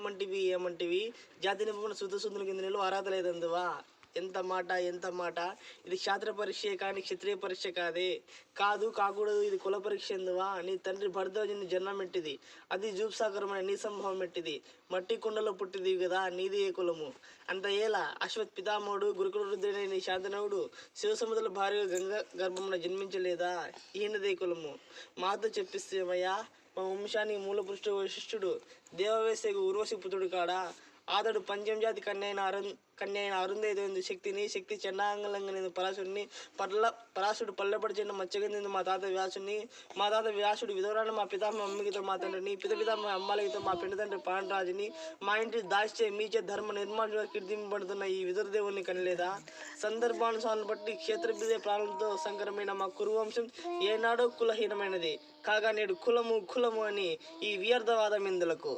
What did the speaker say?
ఏమంటివి ఏమంటివి? జాతి నిపుణ శుద్ధశుద్ధుల కింద నీళ్ళు అర్హత లేదందువా? ఎంత మాట ఎంత మాట? ఇది క్షాత్ర పరీక్ష కానీ క్షత్రియ పరీక్ష కాదే. కాదు కాకూడదు ఇది కుల పరీక్ష ఎందువా? నీ తండ్రి భరద్వాజుని జన్మం ఎట్టిది? అది జూప్సాకరమైన నీ సంభవం ఎట్టిది? మట్టి కుండలో పుట్టిది కదా నీది ఏ కులము? అంత ఏలా? అశ్వత్ పితామహుడు గురుకుల రుద్రుడైన నీ శాంతనవుడు శివసముద్రుల భార్య గంగ గర్భమున జన్మించలేదా? ఈయనదే కులము. మాతో చెప్పిస్తేమయ్యా మా వంశానికి మూల పురుషుడు వశిష్ఠుడు దేవవేశకు ఉర్వశి పుత్రుడు కాడా? అతడు పంచం జాతి కన్యైన అరుణ్ కన్యైన అయిన అరుంధేదేందు శక్తిని శక్తి చండాంగలంగా పరాశుడిని పల్ల పరాశుడు పల్లెపడిచిన మచ్చగంది మా తాత వ్యాసుని మా తాత వ్యాసుడు విధవరాన్ని మా పితామ అమ్మకితో మా తండ్రిని పిత మా అమ్మాలకితో మా పిండి తండ్రి పాండరాజుని మా ఇంటి దాస్చే మీచే ధర్మ నిర్మాణంగా కీర్తింపబడుతున్న ఈ విదురదేవుని కనలేదా? సందర్భానుసారం బట్టి క్షేత్రబిదే ప్రాణంతో సంకరమైన మా కురువంశం ఏనాడో కులహీనమైనది. కాగా నేడు కులము కులము అని ఈ వ్యర్థవాదం ఇందులకు.